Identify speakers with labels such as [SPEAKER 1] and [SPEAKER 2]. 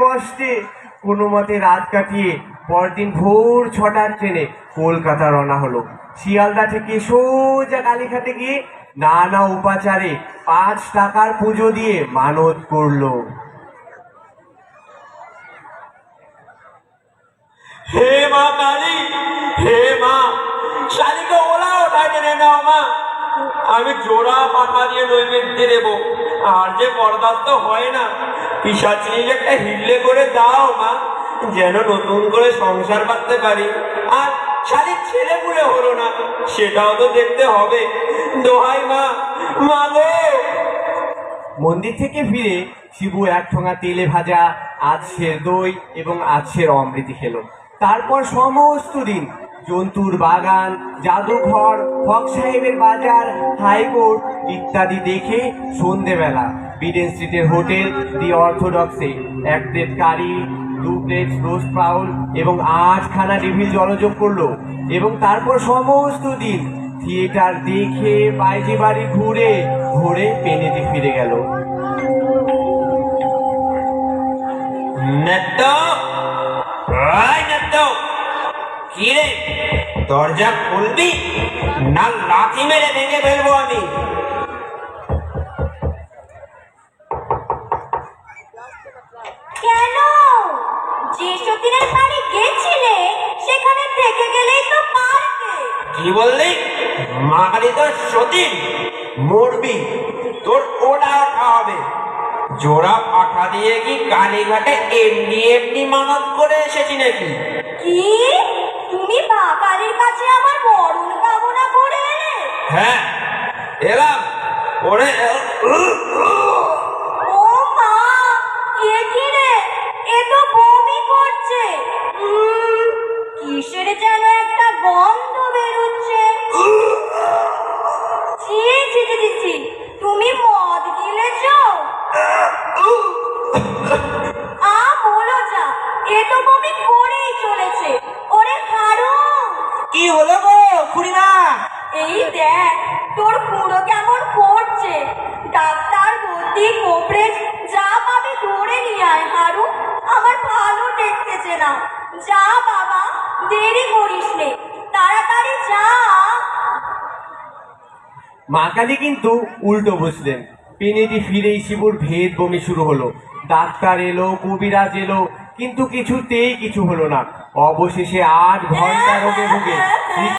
[SPEAKER 1] কষ্টে কোনো মতে রাত কাটিয়ে পরদিন ভোর ছটার ট্রেনে কলকাতা রওনা হলো। শিয়ালদা থেকে সোজা কালীঘাটে গিয়ে নানা উপাচারে পাঁচ টাকার পুজো দিয়ে মানত করল।
[SPEAKER 2] হে মা কালী, হে মা, শালিকে ওলা ওঠা টেনে নাও মা। আমি জোড়া পাতা দিয়ে নৈবেদ্য দেবো, আর যে বরদাস্ত হয় না পিসাচিনির একটা হিল্লে করে দাও, মা। যেন নতুন করে সংসার পাততে পারি। আর শালির ছেলে পুলে হলো না, সেটাও তো দেখতে হবে। দোহাই, মা। মা গো।
[SPEAKER 1] মন্দির থেকে ফিরে শিবু এক ঠোঙা তেলে ভাজা আজকের দই এবং আজকের অমৃতি খেলো। তারপর সমস্ত দিন জন্তুর বাগান, জাদুঘর হক সাহেবের বাজার, হাইকোর্ট ইত্যাদি দেখে সন্ধেবেলা বিডেন স্ট্রিটের হোটেল দি অর্থোডক্সে। এক প্লেট কারি, দু প্লেট রোস্ট পাউল এবং আটখানা ডিভিল জলযোগ করল এবং তারপর সমস্ত দিন থিয়েটার দেখে বাইরে বাড়ি ঘুরে ঘুরে পেনেতে ফিরে গেল।
[SPEAKER 2] দরজা খুলবি? না লাথি মেরে ভেঙে ফেলব আমি।
[SPEAKER 3] যে বাড়ি গেছিলে? সেখানে থেকে গেলেই তো পারতে
[SPEAKER 2] কি বললি? সতীন মরবি তোর ওটা ওঠা হবে জোড়া পাঠা দিয়ে কি কালীঘাটে এমনি এমনি মানত করে এসেছি নাকি?
[SPEAKER 3] কি? তুমি বাকারির কাছে আমার মরণ কামনা করে এলে?
[SPEAKER 2] হ্যাঁ এলাম ওরে
[SPEAKER 3] ছি ছি ছি ছি, ছি তুমি মদ গিলেছো? আ বলো যা। এ তো বমি করেই চলেছে। ওরে হারু।
[SPEAKER 2] কি হলো গো খুড়িমা?
[SPEAKER 3] এই দেখ তোর পুরো কেমন করছে। ডাক্তার গতি কোপড়েজ যা পাবি ধরে নিয়ে আয় হারু। আমার ভালো দেখতেছে না যা বাবা দেরি করিস নে।
[SPEAKER 1] মা কালী কিন্তু উল্টো বসলেন পেনেটি ফিরেই শিবুর ভেদ বমি শুরু হলো। ডাক্তার এলো, কবিরাজ এলো, কিন্তু কিছুতেই কিছু হলো না। অবশেষে আট ঘণ্টা রোগে ভুগে।